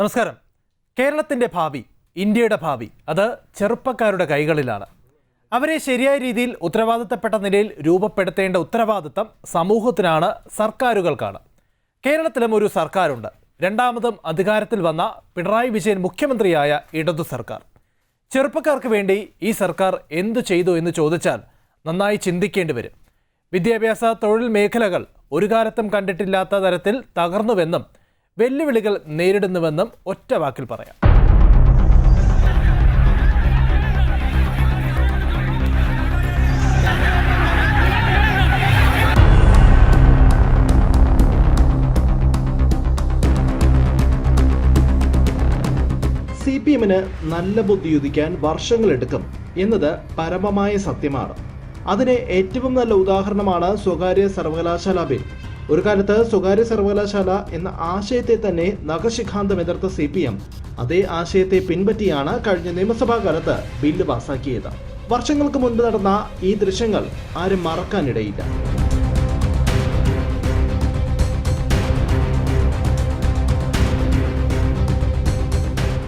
നമസ്കാരം. കേരളത്തിന്റെ ഭാവി ഇന്ത്യയുടെ ഭാവി അത് ചെറുപ്പക്കാരുടെ കൈകളിലാണ്. അവരെ ശരിയായ രീതിയിൽ ഉത്തരവാദിത്തപ്പെട്ട നിലയിൽ രൂപപ്പെടുത്തേണ്ട ഉത്തരവാദിത്തം സമൂഹത്തിനാണ് സർക്കാരുകൾക്കാണ്. കേരളത്തിലും ഒരു സർക്കാരുണ്ട്. രണ്ടാമതും അധികാരത്തിൽ വന്ന പിണറായി വിജയൻ മുഖ്യമന്ത്രിയായ ഇടതു സർക്കാർ. ചെറുപ്പക്കാർക്ക് വേണ്ടി ഈ സർക്കാർ എന്തു ചെയ്തു എന്ന് ചോദിച്ചാൽ നന്നായി ചിന്തിക്കേണ്ടി വരും. വിദ്യാഭ്യാസ തൊഴിൽ മേഖലകൾ ഒരു കാലത്തും കണ്ടിട്ടില്ലാത്ത തരത്തിൽ തകർന്നുവെന്നും വെല്ലുവിളികൾ നേരിടുന്നുവെന്നും ഒറ്റ വാക്കിൽ പറയാം. സി പി എമ്മിന് നല്ല ബുദ്ധി ഉദിക്കാൻ വർഷങ്ങളെടുക്കും എന്നത് പരമമായ സത്യമാണ്. അതിന് ഏറ്റവും നല്ല ഉദാഹരണമാണ് സ്വകാര്യ സർവകലാശാല ബിൽ. ഒരു കാലത്ത് സ്വകാര്യ സർവകലാശാല എന്ന ആശയത്തെ തന്നെ നഖശിഖാന്തം എതിർത്ത സി പി എം അതേ ആശയത്തെ പിൻപറ്റിയാണ് കഴിഞ്ഞ നിയമസഭാ കാലത്ത് ബില്ല് പാസാക്കിയത്. വർഷങ്ങൾക്ക് മുൻപ് നടന്ന ഈ ദൃശ്യങ്ങൾ ആരും മറക്കാനിടയില്ല.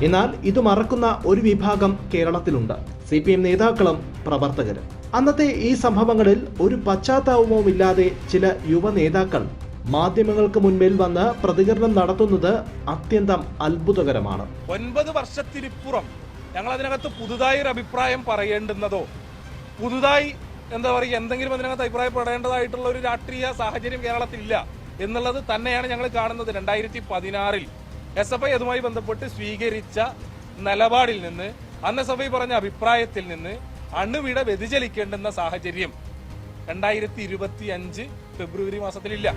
എന്നാൽ ഇത് മറക്കുന്ന ഒരു വിഭാഗം കേരളത്തിലുണ്ട്. സി പി എം നേതാക്കളും പ്രവർത്തകരും. അന്നത്തെ ഈ സംഭവങ്ങളിൽ ഒരു പശ്ചാത്താപവും ഇല്ലാതെ ചില യുവ നേതാക്കൾ മാധ്യമങ്ങൾക്ക് മുൻപിൽ വന്ന് പ്രതികരണം നടത്തുന്നത് അത്യന്തം അത്ഭുതകരമാണ്. ഒൻപത് വർഷത്തിനിപ്പുറം ഞങ്ങൾ അതിനകത്ത് പുതുതായി ഒരു അഭിപ്രായം പറയേണ്ടുന്നതോ പുതുതായി എന്താ പറയുക എന്തെങ്കിലും അതിനകത്ത് അഭിപ്രായപ്പെടേണ്ടതായിട്ടുള്ള ഒരു രാഷ്ട്രീയ സാഹചര്യം കേരളത്തിൽ ഇല്ല എന്നുള്ളത് തന്നെയാണ് ഞങ്ങൾ കാണുന്നത് രണ്ടായിരത്തി പതിനാറിൽ. എസ് എഫ് ഐ അതുമായി ബന്ധപ്പെട്ട് സ്വീകരിച്ച നിലപാടിൽ നിന്ന് അന്ന് എസ് എഫ് ഐ പറഞ്ഞ അഭിപ്രായത്തിൽ നിന്ന് അണുവിട വ്യതിചലിക്കേണ്ടുന്ന സാഹചര്യം രണ്ടായിരത്തി ഇരുപത്തി അഞ്ച് ഫെബ്രുവരി മാസത്തിലില്ല.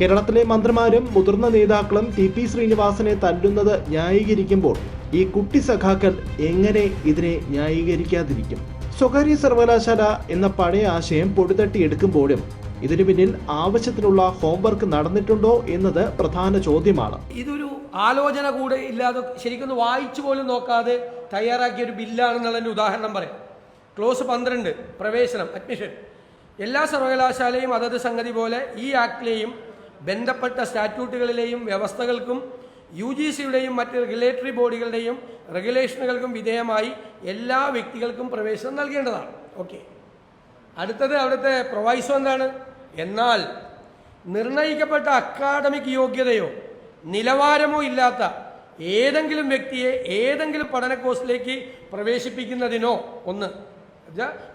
കേരളത്തിലെ മന്ത്രിമാരും മുതിർന്ന നേതാക്കളും ടി പി ശ്രീനിവാസനെ തല്ലുന്നത് ന്യായീകരിക്കുമ്പോൾ ഈ കുട്ടി സഖാക്കൾ എങ്ങനെ ഇതിനെ ന്യായീകരിക്കാതിരിക്കും? സ്വകാര്യ സർവകലാശാല എന്ന പഴയ ആശയം പൊടിതട്ടിയെടുക്കുമ്പോഴും ഇതിനു പിന്നിൽ ആവശ്യത്തിനുള്ള ഹോംവർക്ക് നടന്നിട്ടുണ്ടോ എന്നത് പ്രധാന ചോദ്യമാണ്. ഇതൊരു ആലോചന കൂടെ ഇല്ലാതെ ശരിക്കും വായിച്ചു പോലും നോക്കാതെ തയ്യാറാക്കിയ ഒരു ബില്ലാണെന്നുള്ളതിന്റെ ഉദാഹരണം പറയാം. ക്ലോസ് പന്ത്രണ്ട് പ്രവേശനം അഡ്മിഷൻ എല്ലാ സർവകലാശാലയും അതത് സംഗതി പോലെ ഈ ആക്ടിലെയും ബന്ധപ്പെട്ട സ്റ്റാറ്റ്യൂട്ടുകളിലെയും വ്യവസ്ഥകൾക്കും യു ജി സിയുടെയും മറ്റ് റെഗുലേറ്ററി ബോഡികളുടെയും റെഗുലേഷനുകൾക്കും വിധേയമായി എല്ലാ വ്യക്തികൾക്കും പ്രവേശനം നൽകേണ്ടതാണ്. ഓക്കെ അടുത്തത് അവിടുത്തെ പ്രൊവൈസോ എന്താണ്? എന്നാൽ നിർണയിക്കപ്പെട്ട അക്കാഡമിക് യോഗ്യതയോ നിലവാരമോ ഇല്ലാത്ത ഏതെങ്കിലും വ്യക്തിയെ ഏതെങ്കിലും പഠന കോഴ്സിലേക്ക് പ്രവേശിപ്പിക്കുന്നതിനോ ഒന്ന്.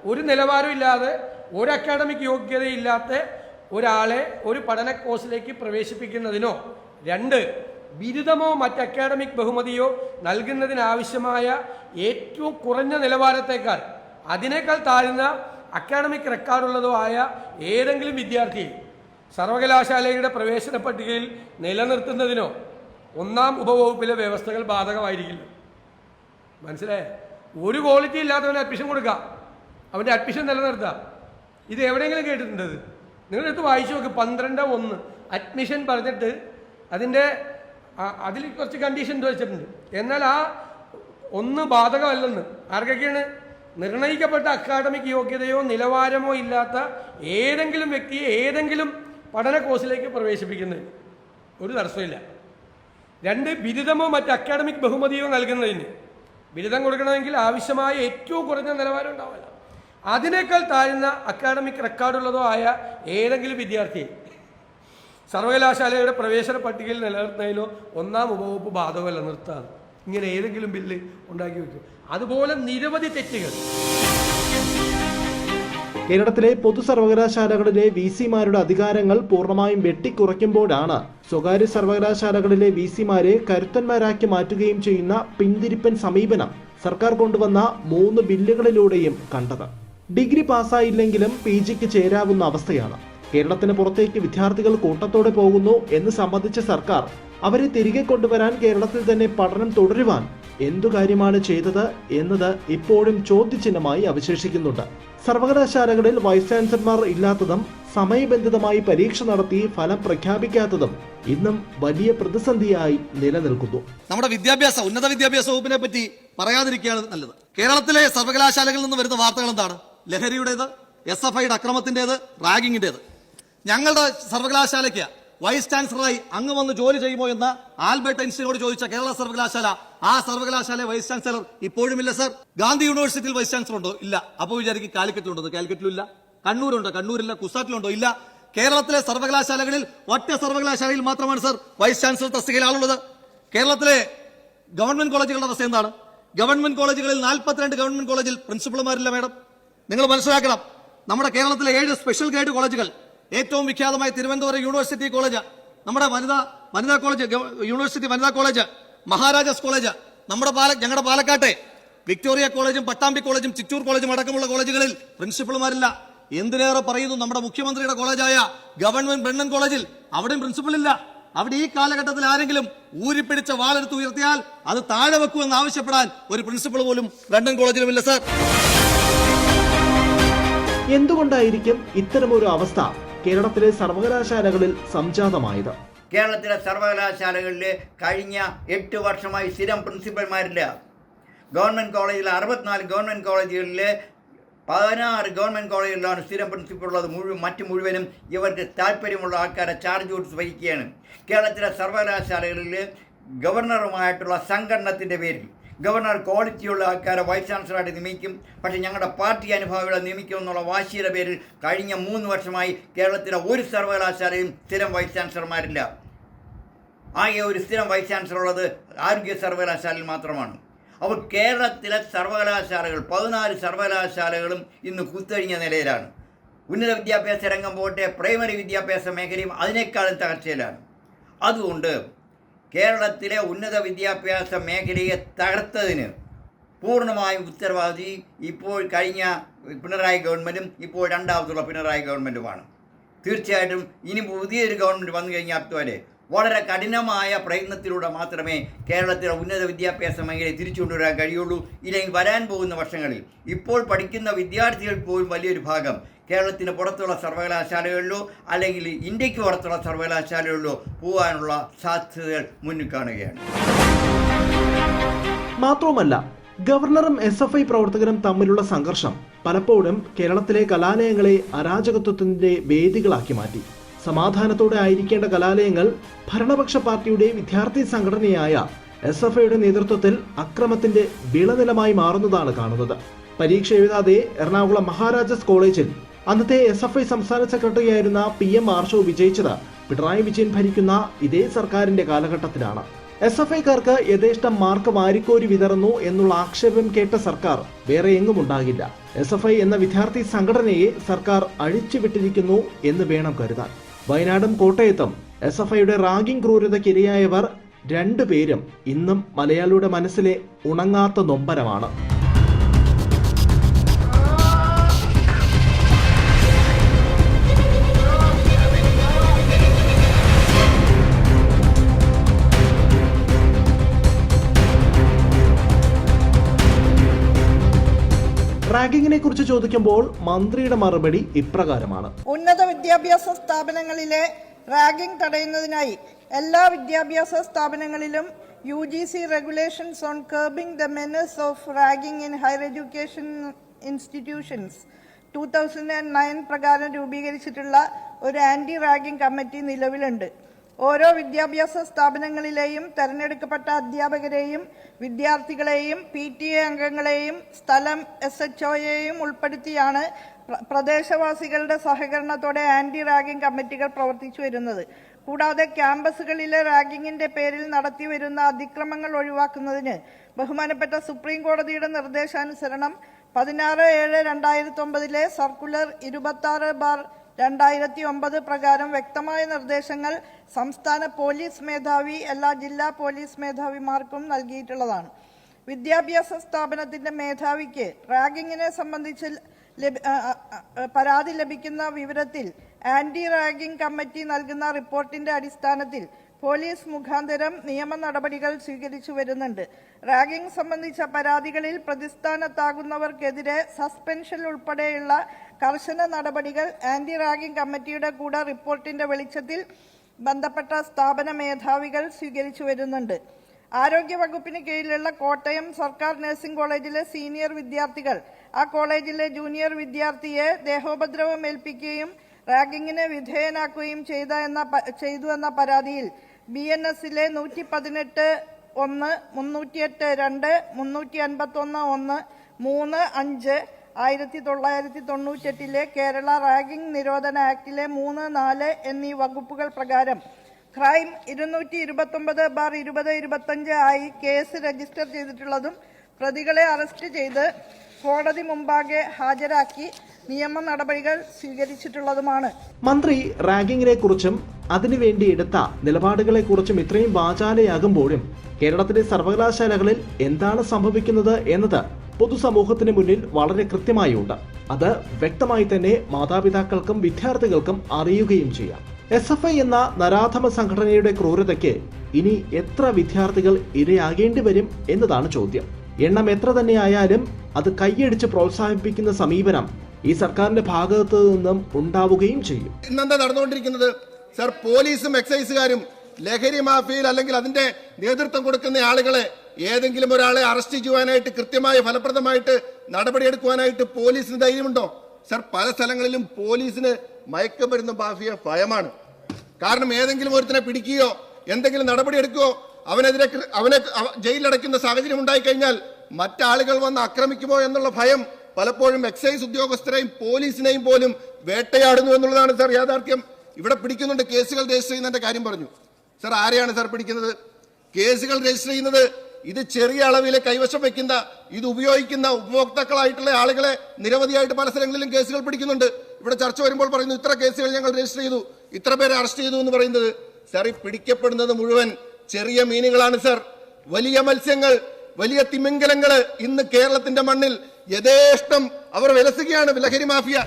ഒരു നിലവാരം ഇല്ലാതെ ഒരു അക്കാഡമിക് യോഗ്യതയില്ലാത്ത ഒരാളെ ഒരു പഠന കോഴ്സിലേക്ക് പ്രവേശിപ്പിക്കുന്നതിനോ. രണ്ട് ബിരുദമോ മറ്റ് അക്കാഡമിക് ബഹുമതിയോ നൽകുന്നതിനാവശ്യമായ ഏറ്റവും കുറഞ്ഞ നിലവാരത്തേക്കാൾ അതിനേക്കാൾ താഴ്ന്ന അക്കാഡമിക് റെക്കോർഡുള്ളതോ ആയ ഏതെങ്കിലും വിദ്യാർത്ഥിയെ സർവകലാശാലയുടെ പ്രവേശന പട്ടികയിൽ നിലനിർത്തുന്നതിനോ ഒന്നാം ഉപവകുപ്പിലെ വ്യവസ്ഥകൾ ബാധകമായിരിക്കില്ല. മനസ്സിലായേ? ഒരു ക്വാളിറ്റി ഇല്ലാത്തവന് അഡ്മിഷൻ കൊടുക്കാം. അവന്റെ അഡ്മിഷൻ നിലനിർത്താം. ഇത് എവിടെയെങ്കിലും കേട്ടിട്ടുണ്ട് നിങ്ങളുടെ അടുത്ത് വായിച്ചു നോക്ക്. പന്ത്രണ്ട് ഒന്ന്. അഡ്മിഷൻ പറഞ്ഞിട്ട് അതിന്റെ അതിൽ കുറച്ച് കണ്ടീഷൻ വെച്ചിട്ടുണ്ട് എന്നാൽ ആ ഒന്ന് ബാധകമല്ലെന്ന്. ആർക്കൊക്കെയാണ്? നിർണയിക്കപ്പെട്ട അക്കാഡമിക് യോഗ്യതയോ നിലവാരമോ ഇല്ലാത്ത ഏതെങ്കിലും വ്യക്തിയെ ഏതെങ്കിലും പഠന കോഴ്സിലേക്ക് പ്രവേശിപ്പിക്കുന്നതിന് ഒരു തടസ്സമില്ല രണ്ട് ബിരുദമോ മറ്റ് അക്കാഡമിക് ബഹുമതിയോ നൽകുന്നതിന് ബിരുദം കൊടുക്കണമെങ്കിൽ ആവശ്യമായ ഏറ്റവും കുറഞ്ഞ നിലവാരം ഉണ്ടാവില്ല അതിനേക്കാൾ താഴ്ന്ന അക്കാഡമിക് റെക്കോർഡുള്ളതോ ആയ ഏതെങ്കിലും വിദ്യാർത്ഥിയെ സർവകലാശാലയുടെ പ്രവേശന പട്ടികയിൽ നിലനിർത്തുന്നതിലോ ഒന്നാം ഉപവകുപ്പ് ബാധകമല്ല നിർത്താൻ ഇങ്ങനെ ഏതെങ്കിലും ബില്ല് ഉണ്ടാക്കി വെക്കും. അതുപോലെ നിരവധി തെറ്റുകൾ. കേരളത്തിലെ പൊതു സർവകലാശാലകളിലെ വി സിമാരുടെ അധികാരങ്ങൾ പൂർണമായും വെട്ടിക്കുറയ്ക്കുമ്പോഴാണ് സ്വകാര്യ സർവകലാശാലകളിലെ വി സിമാരെ കരുത്തന്മാരാക്കി മാറ്റുകയും ചെയ്യുന്ന പിന്തിരിപ്പൻ സമീപനം സർക്കാർ കൊണ്ടുവന്ന മൂന്ന് ബില്ലുകളിലൂടെയും കണ്ടത്. ഡിഗ്രി പാസ്സായില്ലെങ്കിലും പി ജിക്ക് ചേരാവുന്ന അവസ്ഥയാണ്. കേരളത്തിന് പുറത്തേക്ക് വിദ്യാർത്ഥികൾ കൂട്ടത്തോടെ പോകുന്നു എന്ന് സംബന്ധിച്ച സർക്കാർ അവരെ തിരികെ കൊണ്ടുവരാൻ കേരളത്തിൽ തന്നെ പഠനം തുടരുവാൻ എന്തു കാര്യമാണ് ചെയ്തത് എന്നത് ഇപ്പോഴും ചോദ്യചിഹ്നമായി അവശേഷിക്കുന്നുണ്ട്. സർവകലാശാലകളിൽ വൈസ് ചാൻസലർമാർ ഇല്ലാത്തതും സമയബന്ധിതമായി പരീക്ഷ നടത്തി ഫലം പ്രഖ്യാപിക്കാത്തതും ഇന്നും വലിയ പ്രതിസന്ധിയായി നിലനിൽക്കുന്നു. നമ്മുടെ വിദ്യാഭ്യാസ ഉന്നത വിദ്യാഭ്യാസ വകുപ്പിനെ പറ്റി പറയാതിരിക്കുകയാണ് നല്ലത്. കേരളത്തിലെ സർവകലാശാലകളിൽ നിന്ന് വരുന്ന വാർത്തകൾ എന്താണ്? ലഹരിയുടേത് എസ് എഫ് ഐയുടെ അക്രമത്തിന്റെത് റാഗിങ്ങിന്റെത്. ഞങ്ങളുടെ സർവകലാശാലയ്ക്ക് വൈസ് ചാൻസലറായി അങ്ങ് വന്ന് ജോലി ചെയ്യുമോ എന്ന് ആൽബർട്ട് ഐൻസ്റ്റീനോട് ചോദിച്ച കേരള സർവകലാശാല ആ സർവകലാശാല വൈസ് ചാൻസലർ ഇപ്പോഴുമില്ല സർ. ഗാന്ധി യൂണിവേഴ്സിറ്റിയിൽ വൈസ് ചാൻസലർ ഉണ്ടോ ഇല്ല. അപ്പോൾ വിചാരിക്കും കാലിക്കറ്റിലുണ്ടോ കാലിക്കറ്റിലും ഇല്ല കണ്ണൂരുണ്ടോ? കണ്ണൂരില്ല. കുസാറ്റിലുണ്ടോ? ഇല്ല. കേരളത്തിലെ സർവകലാശാലകളിൽ ഒറ്റ സർവകലാശാലയിൽ മാത്രമാണ് സർ വൈസ് ചാൻസലർ തസ്തികയിൽ ആളുള്ളത് കേരളത്തിലെ ഗവൺമെന്റ് കോളേജുകളുടെ അവസ്ഥ എന്താണ്? ഗവൺമെന്റ് കോളേജുകളിൽ നാൽപ്പത്തിരണ്ട് ഗവൺമെന്റ് കോളേജിൽ പ്രിൻസിപ്പൾമാരില്ല മാഡം. നിങ്ങൾ മനസ്സിലാക്കണം. നമ്മുടെ കേരളത്തിലെ ഏഴ് സ്പെഷ്യൽ ഗ്രേഡ് കോളേജുകൾ ഏറ്റവും വിഖ്യാതമായ തിരുവനന്തപുരം യൂണിവേഴ്സിറ്റി കോളേജ്. നമ്മുടെ വനിതാ വനിതാ കോളേജ് യൂണിവേഴ്സിറ്റി വനിതാ കോളേജ് മഹാരാജാസ് കോളേജ് നമ്മുടെ പാല ഞങ്ങളുടെ പാലക്കാട്ടെ. വിക്ടോറിയ കോളേജും പട്ടാമ്പി കോളേജും ചിറ്റൂർ കോളേജും അടക്കമുള്ള കോളേജുകളിൽ പ്രിൻസിപ്പൾമാരില്ല എന്തിനേറെ പറയുന്നു നമ്മുടെ മുഖ്യമന്ത്രിയുടെ കോളേജായ ഗവൺമെന്റ് ബ്രണ്ണൻ കോളേജിൽ? അവിടെയും പ്രിൻസിപ്പളില്ല അവിടെ ഈ കാലഘട്ടത്തിൽ ആരെങ്കിലും ഊരിപ്പിടിച്ച വാളെടുത്ത് ഉയർത്തിയാൽ അത് താഴെ വെക്കുമെന്ന് ആവശ്യപ്പെടാൻ ഒരു പ്രിൻസിപ്പൾ പോലും ബ്രണ്ണൻ കോളേജിലുമില്ല സർ. എന്തുകൊണ്ടായിരിക്കും ഇത്തരമൊരു അവസ്ഥ? കേരളത്തിലെ സർവകലാശാലകളിൽ സംജാതമായത്. കേരളത്തിലെ സർവകലാശാലകളിൽ കഴിഞ്ഞ എട്ട് വർഷമായി സ്ഥിരം പ്രിൻസിപ്പൽമാരില്ല. ഗവൺമെന്റ് കോളേജിൽ അറുപത്തിനാല് ഗവൺമെന്റ് കോളേജുകളിൽ പതിനാറ് ഗവൺമെന്റ് കോളേജുകളിലാണ് സ്ഥിരം പ്രിൻസിപ്പൽ ഉള്ളത് മുഴുവൻ മറ്റു മുഴുവനും ഇവർക്ക് താല്പര്യമുള്ള ആൾക്കാരെ ചാർജ് കൊടുത്ത് ഭരിക്കുകയാണ് കേരളത്തിലെ സർവകലാശാലകളിൽ ഗവർണറുമായിട്ടുള്ള സംഘടനത്തിന്റെ പേരിൽ ഗവർണർ ക്വാളിറ്റിയുള്ള ആൾക്കാരെ വൈസ് ചാൻസലറായിട്ട് നിയമിക്കും. പക്ഷേ ഞങ്ങളുടെ പാർട്ടി അനുഭവികളെ നിയമിക്കുമെന്നുള്ള വാശിയുടെ പേരിൽ കഴിഞ്ഞ മൂന്ന് വർഷമായി കേരളത്തിലെ ഒരു സർവകലാശാലയും സ്ഥിരം വൈസ് ചാൻസലർമാരില്ല. ആകെ ഒരു സ്ഥിരം വൈസ് ചാൻസലർ ഉള്ളത് ആരോഗ്യ സർവകലാശാലയിൽ മാത്രമാണ്. അപ്പോൾ കേരളത്തിലെ സർവകലാശാലകൾ പതിനാല് സർവകലാശാലകളും ഇന്ന് കുത്തഴിഞ്ഞ നിലയിലാണ്. ഉന്നത വിദ്യാഭ്യാസ രംഗം പോകട്ടെ പ്രൈമറി വിദ്യാഭ്യാസ മേഖലയും അതിനേക്കാളും തകർച്ചയിലാണ്. അതുകൊണ്ട് കേരളത്തിലെ ഉന്നത വിദ്യാഭ്യാസ മേഖലയെ തകർത്തതിന് പൂർണമായും ഉത്തരവാദി ഇപ്പോൾ കഴിഞ്ഞ പിണറായി ഗവൺമെന്റും ഇപ്പോൾ രണ്ടാമതുള്ള പിണറായി ഗവൺമെന്റുമാണ് തീർച്ചയായിട്ടും ഇനി പുതിയൊരു ഗവൺമെന്റ് വന്നു കഴിഞ്ഞാൽ വളരെ കഠിനമായ പ്രയത്നത്തിലൂടെ മാത്രമേ കേരളത്തിലെ ഉന്നത വിദ്യാഭ്യാസ മേഖലയെ തിരിച്ചുകൊണ്ടുവരാൻ കഴിയുള്ളൂ. ഇല്ലെങ്കിൽ വരാൻ പോകുന്ന വർഷങ്ങളിൽ ഇപ്പോൾ പഠിക്കുന്ന വിദ്യാർത്ഥികൾ പോലും വലിയൊരു ഭാഗം കേരളത്തിന് പുറത്തുള്ള സർവകലാശാലകളിലോ അല്ലെങ്കിൽ ഇന്ത്യയ്ക്ക് പുറത്തുള്ള സർവകലാശാലകളിലോ പോകാനുള്ള സാധ്യതകൾ മുന്നിൽ കാണുകയാണ്. മാത്രവുമല്ല ഗവർണറും എസ് എഫ് ഐ പ്രവർത്തകരും തമ്മിലുള്ള സംഘർഷം പലപ്പോഴും കേരളത്തിലെ കലാലയങ്ങളെ അരാജകത്വത്തിന്റെ വേദികളാക്കി മാറ്റി. സമാധാനത്തോടെ ആയിരിക്കേണ്ട കലാലയങ്ങൾ ഭരണപക്ഷ പാർട്ടിയുടെ വിദ്യാർത്ഥി സംഘടനയായ എസ് എഫ് ഐയുടെ നേതൃത്വത്തിൽ അക്രമത്തിന്റെ വിളനിലമായി മാറുന്നതാണ് കാണുന്നത്. പരീക്ഷ എഴുതാതെ എറണാകുളം മഹാരാജാസ് കോളേജിൽ അന്നത്തെ എസ് എഫ് ഐ സംസ്ഥാന സെക്രട്ടറിയായിരുന്ന പി എം ആർഷോ വിജയിച്ചത് പിണറായി വിജയൻ ഭരിക്കുന്ന ഇതേ സർക്കാരിന്റെ കാലഘട്ടത്തിലാണ്. എസ് എഫ് ഐക്കാർക്ക് യഥേഷ്ടം മാർക്ക് വാരിക്കോരി വിതറുന്നു എന്നുള്ള ആക്ഷേപം കേട്ട സർക്കാർ വേറെ എങ്ങും ഉണ്ടാകില്ല. എസ് എഫ് ഐ എന്ന വിദ്യാർത്ഥി സംഘടനയെ സർക്കാർ അഴിച്ചുവിട്ടിരിക്കുന്നു എന്ന് വേണം കരുതാൻ. വയനാടും കോട്ടയത്തും എസ് എഫ് ഐയുടെ റാഗിംഗ് ക്രൂരതയ്ക്കിരയായവർ രണ്ടുപേരും ഇന്നും മലയാളിയുടെ മനസ്സിലെ ഉണങ്ങാത്ത നൊമ്പരമാണ്. റാഗിങ്ങിനെ കുറിച്ച് ചോദിക്കുമ്പോൾ മന്ത്രിയുടെ മറുപടി ഇപ്രകാരമാണ്. ഉന്നത വിദ്യാഭ്യാസ സ്ഥാപനങ്ങളിലെ റാഗിംഗ് തടയുന്നതിനായി എല്ലാ വിദ്യാഭ്യാസ സ്ഥാപനങ്ങളിലും U G C regulations on curbing the menace of ragging in higher education institutions two thousand and nine പ്രകാരം രൂപീകരിച്ചിട്ടുള്ള ഒരു ആന്റി റാഗിംഗ് കമ്മിറ്റി നിലവിലുണ്ട്. ഓരോ വിദ്യാഭ്യാസ സ്ഥാപനങ്ങളിലെയും തെരഞ്ഞെടുക്കപ്പെട്ട അധ്യാപകരെയും വിദ്യാർത്ഥികളെയും പി ടി എ അംഗങ്ങളെയും സ്ഥലം എസ് എച്ച് ഒയെയും ഉൾപ്പെടുത്തിയാണ് പ്രദേശവാസികളുടെ സഹകരണത്തോടെ ആന്റി റാഗിംഗ് കമ്മിറ്റികൾ പ്രവർത്തിച്ചു വരുന്നത്. കൂടാതെ ക്യാമ്പസുകളിലെ റാഗിങ്ങിന്റെ പേരിൽ നടത്തിവരുന്ന അതിക്രമങ്ങൾ ഒഴിവാക്കുന്നതിന് ബഹുമാനപ്പെട്ട സുപ്രീം കോടതിയുടെ നിർദ്ദേശാനുസരണം പതിനാറ് ഏഴ് രണ്ടായിരത്തി ഒമ്പതിലെ സർക്കുലർ ഇരുപത്തി ആറ് ബാർ രണ്ടായിരത്തി ഒമ്പത് പ്രകാരം വ്യക്തമായ നിർദ്ദേശങ്ങൾ സംസ്ഥാന പോലീസ് മേധാവി എല്ലാ ജില്ലാ പോലീസ് മേധാവിമാർക്കും നൽകിയിട്ടുള്ളതാണ്. വിദ്യാഭ്യാസ സ്ഥാപനത്തിന്റെ മേധാവിക്ക് റാഗിങ്ങിനെ സംബന്ധിച്ച് പരാതി ലഭിക്കുന്ന വിവരത്തിൽ ആന്റി റാഗിംഗ് കമ്മിറ്റി നൽകുന്ന റിപ്പോർട്ടിന്റെ അടിസ്ഥാനത്തിൽ പോലീസ് മുഖാന്തരം നിയമ നടപടികൾ സ്വീകരിച്ചു വരുന്നുണ്ട്. റാഗിംഗ് സംബന്ധിച്ച പരാതികളിൽ പ്രതിസ്ഥാനത്താകുന്നവർക്കെതിരെ സസ്പെൻഷൻ ഉൾപ്പെടെയുള്ള കർശന നടപടികൾ ആന്റി റാഗിംഗ് കമ്മിറ്റിയുടെ കൂടെ റിപ്പോർട്ടിന്റെ വെളിച്ചത്തിൽ ബന്ധപ്പെട്ട സ്ഥാപന മേധാവികൾ സ്വീകരിച്ചു വരുന്നുണ്ട്. ആരോഗ്യ വകുപ്പിന് കീഴിലുള്ള കോട്ടയം സർക്കാർ നഴ്സിംഗ് കോളേജിലെ സീനിയർ വിദ്യാർത്ഥികൾ ആ കോളേജിലെ ജൂനിയർ വിദ്യാർത്ഥിയെ ദേഹോപദ്രവം ഏൽപ്പിക്കുകയും റാഗിങ്ങിന് വിധേയനാക്കുകയും ചെയ്ത എന്ന ചെയ്തു എന്ന പരാതിയിൽ ബി എൻ എസിലെ നൂറ്റി പതിനെട്ട് ഒന്ന് മുന്നൂറ്റിയെട്ട് രണ്ട് മുന്നൂറ്റി അൻപത്തൊന്ന് ഒന്ന് മൂന്ന് അഞ്ച് ആയിരത്തി തൊള്ളായിരത്തി തൊണ്ണൂറ്റെട്ടിലെ കേരള റാഗിംഗ് നിരോധന ആക്ടിലെ മൂന്ന് നാല് എന്നീ വകുപ്പുകൾ പ്രകാരം ക്രൈം ഇരുന്നൂറ്റി ഇരുപത്തൊമ്പത് ബാർ ഇരുപത് ഇരുപത്തഞ്ച് ആയി കേസ് രജിസ്റ്റർ ചെയ്തിട്ടുള്ളതും പ്രതികളെ അറസ്റ്റ് ചെയ്ത് കോടതി മുമ്പാകെ ഹാജരാക്കി നിയമ നടപടികൾ സ്വീകരിച്ചിട്ടുള്ളതുമാണ്. മന്ത്രി റാഗിങ്ങിനെ കുറിച്ചും അതിനുവേണ്ടി എടുത്ത നിലപാടുകളെ കുറിച്ചും ഇത്രയും വാചാലയാകുമ്പോഴും കേരളത്തിലെ സർവകലാശാലകളിൽ എന്താണ് സംഭവിക്കുന്നത് എന്നത് പൊതുസമൂഹത്തിന് മുന്നിൽ വളരെ കൃത്യമായി ഉണ്ട് അത് വ്യക്തമായി തന്നെ മാതാപിതാക്കൾക്കും വിദ്യാർത്ഥികൾക്കും അറിയുകയും ചെയ്യാം. എസ് എഫ് ഐ എന്ന നരാധമ സംഘടനയുടെ ക്രൂരതയ്ക്ക് ഇനി എത്ര വിദ്യാർത്ഥികൾ ഇരയാകേണ്ടി വരും എന്നതാണ് ചോദ്യം. എണ്ണം എത്ര തന്നെയായാലും അത് കൈയടിച്ച് പ്രോത്സാഹിപ്പിക്കുന്ന സമീപനം ഈ സർക്കാരിന്റെ ഭാഗത്തു നിന്നും ഉണ്ടാവുകയും ചെയ്യും. ഇന്നെന്താ നടന്നുകൊണ്ടിരിക്കുന്നത്? സർ പോലീസും എക്സൈസുകാരും ലഹരി മാഫിയയിൽ അല്ലെങ്കിൽ അതിന്റെ നേതൃത്വം കൊടുക്കുന്ന ആളുകളെ ഏതെങ്കിലും ഒരാളെ അറസ്റ്റ് ചെയ്യുവാനായിട്ട് കൃത്യമായി ഫലപ്രദമായിട്ട് നടപടിയെടുക്കുവാനായിട്ട് പോലീസിന് ധൈര്യമുണ്ടോ? സർ പല സ്ഥലങ്ങളിലും പോലീസിന് മയക്കമരുന്ന് ബാഫിയ ഭയമാണ്. കാരണം ഏതെങ്കിലും ഒരുത്തിനെ പിടിക്കുകയോ എന്തെങ്കിലും നടപടിയെടുക്കുകയോ അവനെതിരെ അവനെ ജയിലിലടയ്ക്കുന്ന സാഹചര്യം ഉണ്ടായിക്കഴിഞ്ഞാൽ മറ്റാളുകൾ വന്ന് ആക്രമിക്കുമോ എന്നുള്ള ഭയം പലപ്പോഴും എക്സൈസ് ഉദ്യോഗസ്ഥരെയും പോലീസിനെയും പോലും വേട്ടയാടുന്നു എന്നുള്ളതാണ് സാർ യാഥാർത്ഥ്യം. ഇവിടെ പിടിക്കുന്നുണ്ട് കേസുകൾ രജിസ്റ്റർ ചെയ്യുന്നതിന്റെ കാര്യം പറഞ്ഞു. സർ ആരെയാണ് സർ പിടിക്കുന്നത്? കേസുകൾ രജിസ്റ്റർ ചെയ്യുന്നത് ഇത് ചെറിയ അളവിൽ കൈവശം വെക്കുന്ന ഇത് ഉപയോഗിക്കുന്ന ഉപഭോക്താക്കളായിട്ടുള്ള ആളുകളെ നിരവധിയായിട്ട് പല സ്ഥലങ്ങളിലും കേസുകൾ പിടിക്കുന്നുണ്ട്. ഇവിടെ ചർച്ച വരുമ്പോൾ പറയുന്നു ഇത്ര കേസുകൾ ഞങ്ങൾ രജിസ്റ്റർ ചെയ്തു. ഇത്ര പേരെ അറസ്റ്റ് ചെയ്തു എന്ന് പറയുന്നത്. സാർ ഈ പിടിക്കപ്പെടുന്നത് മുഴുവൻ ചെറിയ മീനുകളാണ് സാർ. വലിയ മത്സ്യങ്ങൾ വലിയ തിമിംഗലങ്ങൾ ഇന്ന് കേരളത്തിന്റെ മണ്ണിൽ യഥേഷ്ടം അവർ വിലസുകയാണ്. ലഹരി മാഫിയ.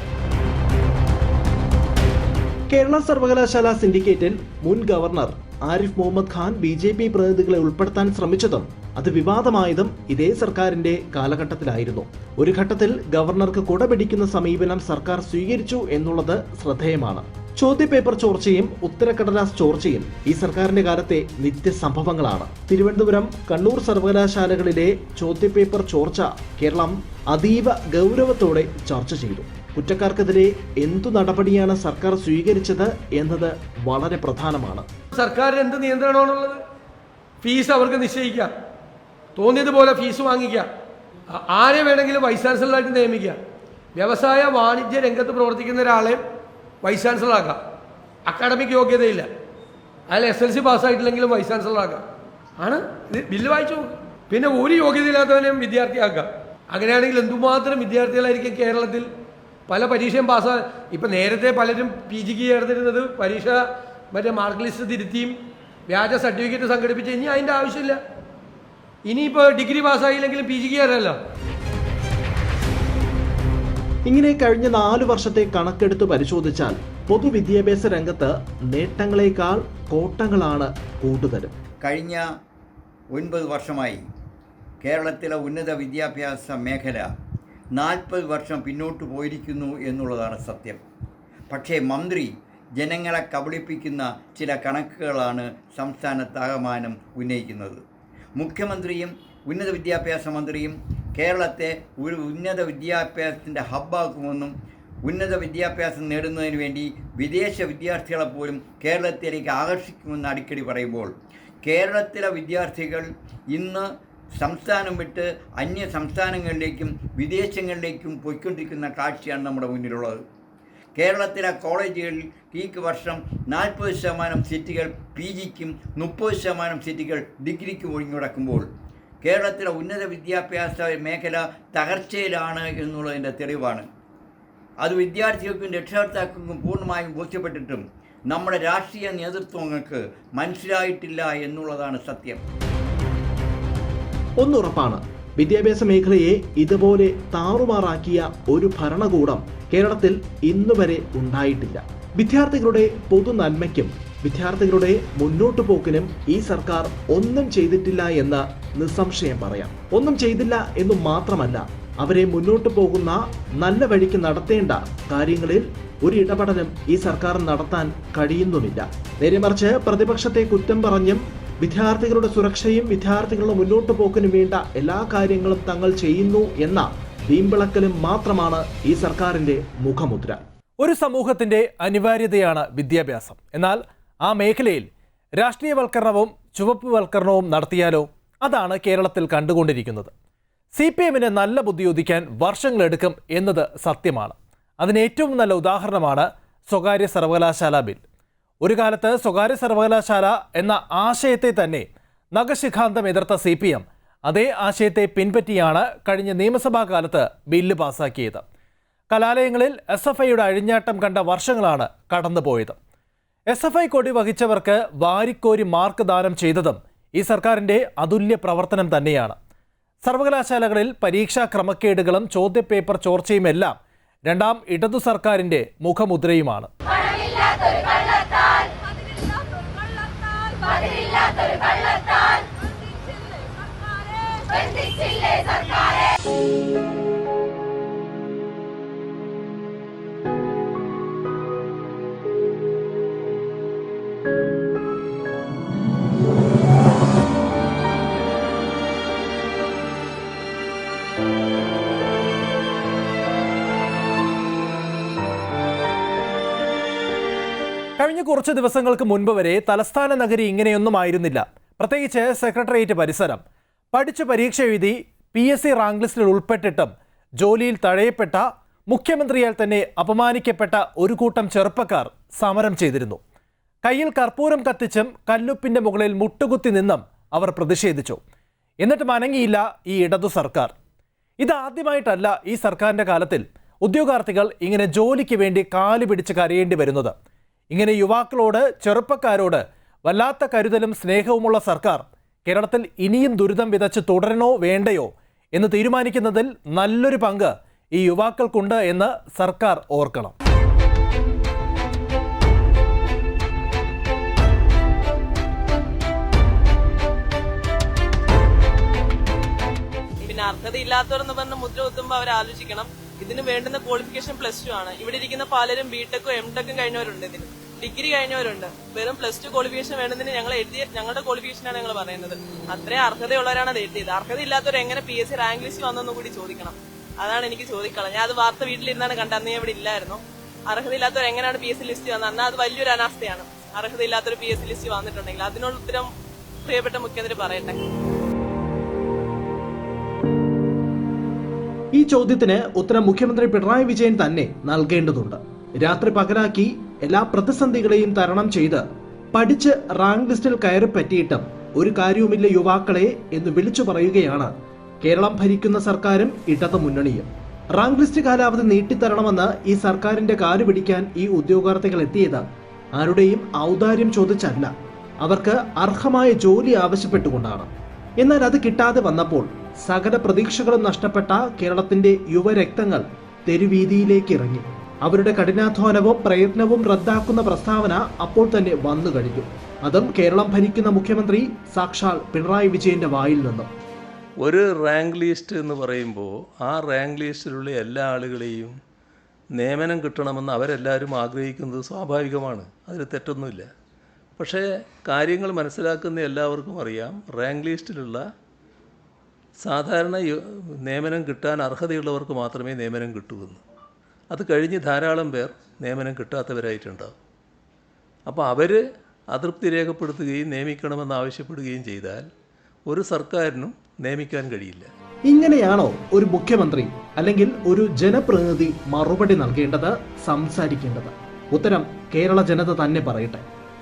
കേരള സർവകലാശാല സിൻഡിക്കേറ്റിൽ മുൻ governor Arif Muhammad Khan B J P പ്രതിനിധികളെ ഉൾപ്പെടുത്താൻ ശ്രമിച്ചതും അത് വിവാദമായതും ഇതേ സർക്കാരിന്റെ കാലഘട്ടത്തിലായിരുന്നു. ഒരു ഘട്ടത്തിൽ ഗവർണർക്ക് കുടപിടിക്കുന്ന സമീപനം സർക്കാർ സ്വീകരിച്ചു എന്നുള്ളത് ശ്രദ്ധേയമാണ്. ചോദ്യപേപ്പർ ചോർച്ചയും ഉത്തരക്കടലാസ് ചോർച്ചയും ഈ സർക്കാരിന്റെ കാലത്തെ നിത്യസംഭവങ്ങളാണ്. തിരുവനന്തപുരം കണ്ണൂർ സർവകലാശാലകളിലെ ചോദ്യപേപ്പർ ചോർച്ച കേരളം അതീവ ഗൗരവത്തോടെ ചർച്ച ചെയ്തു. കുറ്റക്കാർക്കെതിരെ എന്തു നടപടിയാണ് സർക്കാർ സ്വീകരിച്ചത് എന്നത് വളരെ പ്രധാനമാണ്. സർക്കാരിന് എന്ത് നിയന്ത്രണമാണുള്ളത്? ഫീസ് അവർക്ക് നിശ്ചയിക്കാം. തോന്നിയതുപോലെ ഫീസ് വാങ്ങിക്കുക. ആരെ വേണമെങ്കിലും വൈസ് ചാൻസലറായിട്ട് നിയമിക്കുക. വ്യവസായ വാണിജ്യ രംഗത്ത് പ്രവർത്തിക്കുന്ന ഒരാളെ വൈസ് ചാൻസലറാക്കാം. അക്കാഡമിക് യോഗ്യതയില്ല. അയാൾ എസ് എൽ സി പാസ്സായിട്ടില്ലെങ്കിലും വൈസ് ചാൻസലറാക്കാം. ആണ്? ഇത് ബില്ല് വായിച്ചു പിന്നെ ഒരു യോഗ്യതയില്ലാത്തവനെയും വിദ്യാർത്ഥിയാക്കാം. അങ്ങനെയാണെങ്കിൽ എന്തുമാത്രം വിദ്യാർത്ഥികളായിരിക്കും കേരളത്തിൽ? പല പരീക്ഷയും പാസ്സാ ഇപ്പം നേരത്തെ പലരും പി ജിക്ക് ചേർന്നിരുന്നത് പരീക്ഷ മറ്റേ മാർക്ക് ലിസ്റ്റ് തിരുത്തിയും വ്യാജ സർട്ടിഫിക്കറ്റ് സംഘടിപ്പിച്ച് ഇനി അതിന്റെ ആവശ്യമില്ല. ഇനിയിപ്പോൾ ഡിഗ്രി പാസ്സായില്ലെങ്കിലും പി ജിക്ക് കയറല്ലോ ഇങ്ങനെ കഴിഞ്ഞ നാലു വർഷത്തെ കണക്കെടുത്ത് പരിശോധിച്ചാൽ പൊതുവിദ്യാഭ്യാസ രംഗത്ത് നേട്ടങ്ങളെക്കാൾ കോട്ടങ്ങളാണ് കൂടുതൽ കഴിഞ്ഞ ഒൻപത് വർഷമായി കേരളത്തിലെ ഉന്നത വിദ്യാഭ്യാസ മേഖല നാൽപ്പത് വർഷം പിന്നോട്ട് പോയിരിക്കുന്നു എന്നുള്ളതാണ് സത്യം. പക്ഷേ മന്ത്രി ജനങ്ങളെ കബളിപ്പിക്കുന്ന ചില കണക്കുകളാണ് സംസ്ഥാനത്താകമാനം ഉന്നയിക്കുന്നത്. മുഖ്യമന്ത്രിയും ഉന്നത വിദ്യാഭ്യാസ മന്ത്രിയും കേരളത്തെ ഒരു ഉന്നത വിദ്യാഭ്യാസത്തിന്റെ ഹബ്ബാക്കുമെന്നും ഉന്നത വിദ്യാഭ്യാസം നേടുന്നതിന് വേണ്ടി വിദേശ വിദ്യാർത്ഥികളെ പോലും കേരളത്തിലേക്ക് ആകർഷിക്കുമെന്ന് അടിക്കടി പറയുമ്പോൾ കേരളത്തിലെ വിദ്യാർത്ഥികൾ ഇന്ന് സംസ്ഥാനം വിട്ട് അന്യ സംസ്ഥാനങ്ങളിലേക്കും വിദേശങ്ങളിലേക്കും പോയിക്കൊണ്ടിരിക്കുന്ന കാഴ്ചയാണ് നമ്മുടെ മുന്നിലുള്ളത്. കേരളത്തിലെ കോളേജുകളിൽ ഈ വർഷം നാൽപ്പത് ശതമാനം സീറ്റുകൾ പി ജിക്കും മുപ്പത് ശതമാനം സീറ്റുകൾ ഡിഗ്രിക്കും ഒഴിഞ്ഞു കിടക്കുമ്പോൾ കേരളത്തിലെ ഉന്നത വിദ്യാഭ്യാസ മേഖല തകർച്ചയിലാണ് എന്നുള്ളതിന്റെ തെളിവാണ്. അത് വിദ്യാർത്ഥികൾക്കും രക്ഷകർത്താക്കൾക്കും പൂർണമായും ബോധ്യപ്പെട്ടിട്ടും നമ്മുടെ രാഷ്ട്രീയ നേതൃത്വങ്ങൾക്ക് മനസ്സിലായിട്ടില്ല എന്നുള്ളതാണ് സത്യം. ഒന്നുറപ്പാണ്. വിദ്യാഭ്യാസ മേഖലയെ ഇതുപോലെ താറുമാറാക്കിയ ഒരു ഭരണകൂടം കേരളത്തിൽ ഇന്നുവരെ ഉണ്ടായിട്ടില്ല. വിദ്യാർത്ഥികളുടെ പൊതു നന്മയ്ക്കും വിദ്യാർത്ഥികളുടെ മുന്നോട്ടു പോക്കിനും ഈ സർക്കാർ ഒന്നും ചെയ്തിട്ടില്ല എന്ന് നിസ്സംശയം പറയാം. ഒന്നും ചെയ്തില്ല എന്ന് മാത്രമല്ല അവരെ മുന്നോട്ടു പോകുന്ന നല്ല വഴിക്ക് നടത്തേണ്ട കാര്യങ്ങളിൽ ഒരു ഇടപെടലും ഈ സർക്കാർ നടത്താൻ കഴിയുന്നുമില്ല. നേരെ മറിച്ച് പ്രതിപക്ഷത്തെ കുറ്റം പറഞ്ഞും വിദ്യാർത്ഥികളുടെ സുരക്ഷയും വിദ്യാർത്ഥികളുടെ മുന്നോട്ടു പോക്കിനും വേണ്ട എല്ലാ കാര്യങ്ങളും തങ്ങൾ ചെയ്യുന്നു എന്ന വീമ്പിളക്കലും മാത്രമാണ് ഈ സർക്കാരിന്റെ മുഖമുദ്ര. ഒരു സമൂഹത്തിന്റെ അനിവാര്യതയാണ് വിദ്യാഭ്യാസം. എന്നാൽ ആ മേഖലയിൽ രാഷ്ട്രീയവൽക്കരണവും ചുവപ്പുവൽക്കരണവും നടത്തിയാലോ? അതാണ് കേരളത്തിൽ കണ്ടുകൊണ്ടിരിക്കുന്നത്. സി പി എമ്മിന് നല്ല ബുദ്ധി ഉദിക്കാൻ വർഷങ്ങളെടുക്കും എന്നത് സത്യമാണ്. അതിന് ഏറ്റവും നല്ല ഉദാഹരണമാണ് സ്വകാര്യ സർവകലാശാല ബിൽ. ഒരു കാലത്ത് സ്വകാര്യ സർവകലാശാല എന്ന ആശയത്തെ തന്നെ നഖശിഖാന്തം എതിർത്ത സി പി എം. അതേ ആശയത്തെ പിൻപറ്റിയാണ് കഴിഞ്ഞ നിയമസഭാ കാലത്ത് ബില്ല് പാസാക്കിയത്. കലാലയങ്ങളിൽ എസ് എഫ് ഐയുടെ അഴിഞ്ഞാട്ടം കണ്ട വർഷങ്ങളാണ് കടന്നുപോയത്. എസ് എഫ് ഐ കൊടി വഹിച്ചവർക്ക് വാരിക്കോരി മാർക്ക് ദാനം ചെയ്തതും ഈ സർക്കാരിന്റെ അതുല്യ പ്രവർത്തനം തന്നെയാണ്. സർവകലാശാലകളിൽ പരീക്ഷാ ക്രമക്കേടുകളും ചോദ്യപേപ്പർ ചോർച്ചയുമെല്ലാം രണ്ടാം ഇടതു സർക്കാരിന്റെ മുഖമുദ്രയുമാണ്. സർക്കാരെ? കഴിഞ്ഞ കുറച്ച് ദിവസങ്ങൾക്ക് മുൻപ് വരെ തലസ്ഥാന നഗരി ഇങ്ങനെയൊന്നും ആയിരുന്നില്ല. പ്രത്യേകിച്ച് സെക്രട്ടേറിയറ്റ് പരിസരം. പഠിച്ച് പരീക്ഷ എഴുതി പി എസ് സി റാങ്ക് ലിസ്റ്റിൽ ഉൾപ്പെട്ടിട്ടും ജോലിയിൽ തഴയപ്പെട്ട മുഖ്യമന്ത്രിയാൽ തന്നെ അപമാനിക്കപ്പെട്ട ഒരു കൂട്ടം ചെറുപ്പക്കാർ സമരം ചെയ്തിരുന്നു. കയ്യിൽ കർപ്പൂരം കത്തിച്ചും കല്ലുപ്പിന്റെ മുകളിൽ മുട്ടുകുത്തി നിന്നും അവർ പ്രതിഷേധിച്ചു. എന്നിട്ടും അനങ്ങിയില്ല ഈ ഇടതു സർക്കാർ. ഇതാദ്യമായിട്ടല്ല ഈ സർക്കാരിന്റെ കാലത്തിൽ ഉദ്യോഗാർത്ഥികൾ ഇങ്ങനെ ജോലിക്ക് വേണ്ടി കാൽ പിടിച്ച് കരയേണ്ടി വരുന്നത്. ഇങ്ങനെ യുവാക്കളോട് ചെറുപ്പക്കാരോട് വല്ലാത്ത കരുതലും സ്നേഹവുമുള്ള സർക്കാർ കേരളത്തിൽ ഇനിയും ദുരിതം വിതച്ച് തുടരണോ വേണ്ടയോ എന്ന് തീരുമാനിക്കുന്നതിൽ നല്ലൊരു പങ്ക് ഈ യുവാക്കൾക്കുണ്ട് എന്ന് സർക്കാർ ഓർക്കണം. പിന്നെ അർഹതയില്ലാത്തവരെന്ന് പറഞ്ഞ മുദ്ര കുത്തുമ്പോൾ അവർ ആലോചിക്കണം. ഇതിന് വേണ്ടുന്ന ക്വാളിഫിക്കേഷൻ പ്ലസ് ടു ആണ്. ഇവിടെ ഇരിക്കുന്ന പലരും ബിടെക്കും എം ടെക്കും കഴിഞ്ഞവരുണ്ട് ഇതിന് ഡിഗ്രി കഴിഞ്ഞവരുണ്ട്. വെറും പ്ലസ് ടു ക്വാളിഫിക്കേഷൻ വേണ്ടതിന് ഞങ്ങൾ എഴുതിയ ഞങ്ങളുടെ ക്വാളിഫിക്കേഷൻ ആണ് ഞങ്ങൾ പറയുന്നത്. അത്രയും അർഹതയുള്ളവരാണ് അത് എഴുതിയത്. അർഹതയില്ലാത്തവർ എങ്ങനെ P S C rank list വന്നെന്ന് കൂടി ചോദിക്കണം. അതാണ് എനിക്ക് ചോദിക്കണം ഞാൻ അത് വാർത്ത വീട്ടിലിരുന്നാണ് കണ്ടത്. അന്ന് ഞാൻ ഇവിടെ ഇല്ലായിരുന്നു. അർഹതയില്ലാത്തവർ എങ്ങനെയാണ് പി എസ് സി ലിസ്റ്റ് വന്നത്? എന്നാൽ അത് വലിയൊരു അനാസ്ഥയാണ്. അർഹതയില്ലാത്തൊരു പി എസ് സി ലിസ്റ്റ് വന്നിട്ടുണ്ടെങ്കിൽ അതിനുള്ള ഉത്തരം പ്രിയപ്പെട്ട മുഖ്യമന്ത്രി പറയട്ടെ. ഈ ചോദ്യത്തിന് ഉത്തരം മുഖ്യമന്ത്രി പിണറായി വിജയൻ തന്നെ നൽകേണ്ടതുണ്ട്. രാത്രി പകലാക്കി എല്ലാ പ്രതിസന്ധികളെയും തരണം ചെയ്ത് പഠിച്ച് റാങ്ക് ലിസ്റ്റിൽ കയറി പറ്റിയിട്ടും ഒരു കാര്യവുമില്ല യുവാക്കളെ എന്ന് വിളിച്ചു പറയുകയാണ് കേരളം ഭരിക്കുന്ന സർക്കാരും ഇടതു മുന്നണിയും. റാങ്ക് ലിസ്റ്റ് കാലാവധി നീട്ടിത്തരണമെന്ന് ഈ സർക്കാരിന്റെ കാൽ പിടിക്കാൻ ഈ ഉദ്യോഗാർത്ഥികൾ എത്തിയത് ആരുടെയും ഔദാര്യം ചോദിച്ചല്ല. അവർക്ക് അർഹമായ ജോലി ആവശ്യപ്പെട്ടുകൊണ്ടാണ്. എന്നാൽ അത് കിട്ടാതെ വന്നപ്പോൾ സകല പ്രതീക്ഷകളും നഷ്ടപ്പെട്ട കേരളത്തിന്റെ യുവരക്തങ്ങൾ തെരുവീതിയിലേക്ക് ഇറങ്ങി. അവരുടെ കഠിനാധ്വാനവും പ്രയത്നവും റദ്ദാക്കുന്ന പ്രസ്താവന അപ്പോൾ തന്നെ വന്നു കഴിഞ്ഞു. അതും കേരളം ഭരിക്കുന്ന മുഖ്യമന്ത്രി സാക്ഷാൽ പിണറായി വിജയന്റെ വായിൽ നിന്നും. ഒരു റാങ്ക് ലിസ്റ്റ് എന്ന് പറയുമ്പോൾ ആ റാങ്ക് ലിസ്റ്റിലുള്ള എല്ലാ ആളുകളെയും നിയമനം കിട്ടണമെന്ന് അവരെല്ലാവരും ആഗ്രഹിക്കുന്നത് സ്വാഭാവികമാണ്. അതിൽ തെറ്റൊന്നുമില്ല. പക്ഷേ കാര്യങ്ങൾ മനസ്സിലാക്കുന്ന എല്ലാവർക്കും അറിയാം റാങ്ക് ലിസ്റ്റിലുള്ള സാധാരണ നിയമനം കിട്ടാൻ അർഹതയുള്ളവർക്ക് മാത്രമേ നിയമനം കിട്ടൂവെന്ന് അത് കഴിഞ്ഞ് ധാരാളം പേർ നിയമനം കിട്ടാത്തവരായിട്ടുണ്ടാവും. അപ്പോൾ അവർ അതൃപ്തി രേഖപ്പെടുത്തുകയും നിയമിക്കണമെന്ന് ആവശ്യപ്പെടുകയും ചെയ്താൽ ഒരു സർക്കാരിനും നിയമിക്കാൻ കഴിയില്ല. ഇങ്ങനെയാണോ ഒരു മുഖ്യമന്ത്രി അല്ലെങ്കിൽ ഒരു ജനപ്രതിനിധി മറുപടി നൽകേണ്ടത്? സംസാരിക്കേണ്ടത്. ഉത്തരം കേരള ജനത തന്നെ പറയട്ടെ.